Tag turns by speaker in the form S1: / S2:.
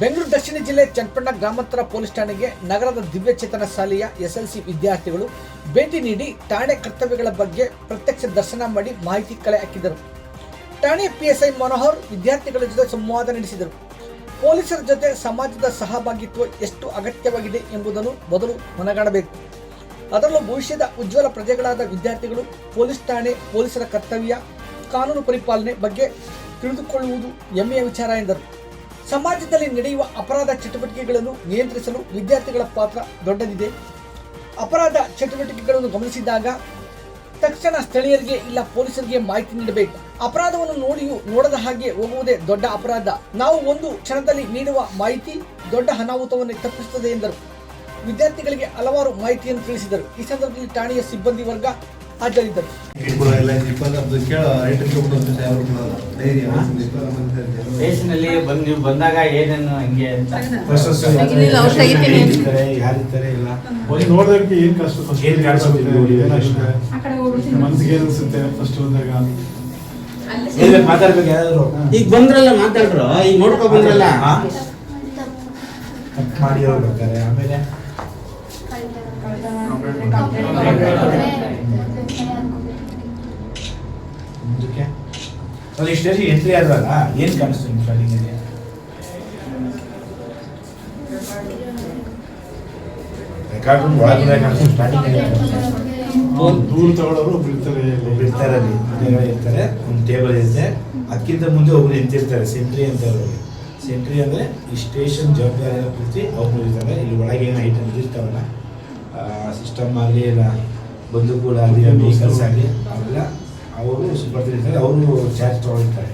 S1: ಬೆಂಗಳೂರು ದಕ್ಷಿಣ ಜಿಲ್ಲೆ ಚನ್ನಪಣ್ಣ ಗ್ರಾಮಾಂತರ ಪೊಲೀಸ್ ಠಾಣೆಗೆ ನಗರದ ದಿವ್ಯಚೇತನ ಶಾಲೆಯ ಎಸ್ಎಲ್ಸಿ ವಿದ್ಯಾರ್ಥಿಗಳು ಭೇಟಿ ನೀಡಿ ಠಾಣೆ ಕರ್ತವ್ಯಗಳ ಬಗ್ಗೆ ಪ್ರತ್ಯಕ್ಷ ದರ್ಶನ ಮಾಡಿ ಮಾಹಿತಿ ಕಲೆ ಹಾಕಿದರು. ಠಾಣೆ ಪಿಎಸ್ಐ ಮನೋಹರ್ ವಿದ್ಯಾರ್ಥಿಗಳ ಜೊತೆ ಸಂವಾದ ನಡೆಸಿದರು. ಪೊಲೀಸರ ಜೊತೆ ಸಮಾಜದ ಸಹಭಾಗಿತ್ವ ಎಷ್ಟು ಅಗತ್ಯವಾಗಿದೆ ಎಂಬುದನ್ನು ಮೊದಲು ಮನಗಾಣಬೇಕು ಅದರಲ್ಲೂ ಭವಿಷ್ಯದ ಉಜ್ವಲ ಪ್ರಜೆಗಳಾದ ವಿದ್ಯಾರ್ಥಿಗಳು, ಪೊಲೀಸ್ ಠಾಣೆ ಪೊಲೀಸರ ಕರ್ತವ್ಯ, ಕಾನೂನು ಪರಿಪಾಲನೆ ಬಗ್ಗೆ ತಿಳಿದುಕೊಳ್ಳುವುದು ಹೆಮ್ಮೆಯ ವಿಚಾರ ಎಂದರು. ಸಮಾಜದಲ್ಲಿ ನಡೆಯುವ ಅಪರಾಧ ಚಟುವಟಿಕೆಗಳನ್ನು ನಿಯಂತ್ರಿಸಲು ವಿದ್ಯಾರ್ಥಿಗಳ ಪಾತ್ರ ದೊಡ್ಡದಿದೆ. ಅಪರಾಧ ಚಟುವಟಿಕೆಗಳನ್ನು ಗಮನಿಸಿದಾಗ ತಕ್ಷಣ ಸ್ಥಳೀಯರಿಗೆ ಇಲ್ಲ ಪೊಲೀಸರಿಗೆ ಮಾಹಿತಿ ನೀಡಬೇಕು. ಅಪರಾಧವನ್ನು ನೋಡಿಯೂ ನೋಡದ ಹಾಗೆ ಹೋಗುವುದೇ ದೊಡ್ಡ ಅಪರಾಧ. ನಾವು ಒಂದು ಕ್ಷಣದಲ್ಲಿ ನೀಡುವ ಮಾಹಿತಿ ದೊಡ್ಡ ಅನಾಹುತವನ್ನು ತಪ್ಪಿಸುತ್ತದೆ ಎಂದರು. ವಿದ್ಯಾರ್ಥಿಗಳಿಗೆ ಹಲವಾರು ಮಾಹಿತಿಯನ್ನು ತಿಳಿಸಿದರು. ಈ ಸಂದರ್ಭದಲ್ಲಿ ಠಾಣೆಯ ಸಿಬ್ಬಂದಿ ವರ್ಗ
S2: ಡೈರಿ
S3: ಸ್ಟೇಷನಲ್ಲಿ ಬಂದ್ ನೀವು ಬಂದಾಗ ಏನೇನು ಹಂಗೆ ಅಂತ
S2: ಇಲ್ಲ
S4: ಒಂದು ನೋಡೋದಕ್ಕೆ ಏನ್ ಕಷ್ಟ
S2: ಏನ್
S4: ಮನ್ಸಿಗೆ ಏನ್ ಅನ್ಸುತ್ತೆ ಫಸ್ಟ್
S2: ಮಾತಾಡ್ಬೇಕು ಯಾರಾದ್ರು
S3: ಈಗ ಬಂದ್ರಲ್ಲ ಮಾತಾಡ್ರು ಈಗ ನೋಡ್ಕೊ ಬಂದ್ರಲ್ಲ?
S2: ಮಾಡಿ ಬರ್ತಾರೆ ಆಮೇಲೆ ಅದು ಇಷ್ಟು ಎಂಟ್ರಿ ಆದ್ರಲ್ಲ ಏನು ಕಾಣಿಸ್ತು ನಿಮ್ಮ ಸ್ಟಾರ್ಟಿಂಗ್ ಅಲ್ಲಿ ರೆಕಾರ್ಡ್ ರೂಮ್ ಒಳಗಡೆ ಕಾಣಿಸ್ತು
S4: ದೂರ ತಗೊಳ್ಳೋರು ಒಬ್ರು ಇಲ್ಲಿ.
S2: ಇರ್ತಾರೆ ಅಲ್ಲಿ. ಇರ್ತಾರೆ. ಒಂದು ಟೇಬಲ್ ಇರುತ್ತೆ. ಅದಕ್ಕಿಂತ ಮುಂದೆ ಒಬ್ರು ನಿಂತಿರ್ತಾರೆ. ಸೆಂಟ್ರಿ ಅಂತ ಅವ್ರಿಗೆ ಸೆಂಟ್ರಿ ಅಂದ್ರೆ ಈ ಸ್ಟೇಷನ್ ಜವಾಬ್ದಾರಿ ಪೂರ್ತಿ ಅವ್ರು ಇರ್ತಾರೆ. ಇಲ್ಲಿ ಒಳಗೆ ಏನು ಐಟಮ್ ಇರ್ತಾವಲ್ಲ ಸಿಸ್ಟಮ್ ಆಗಲಿ ಇಲ್ಲ ಬಂದೂಕುಗಳಾಗಲಿ ವೆಹಿಕಲ್ಸ್ ಆಗಲಿ ಅವೆಲ್ಲ ಅವರು ಬರ್ತಿರ್ತಾರೆ ಅವರು ಚಾರ್ಜ್ ತಗೊಳ್ತಾರೆ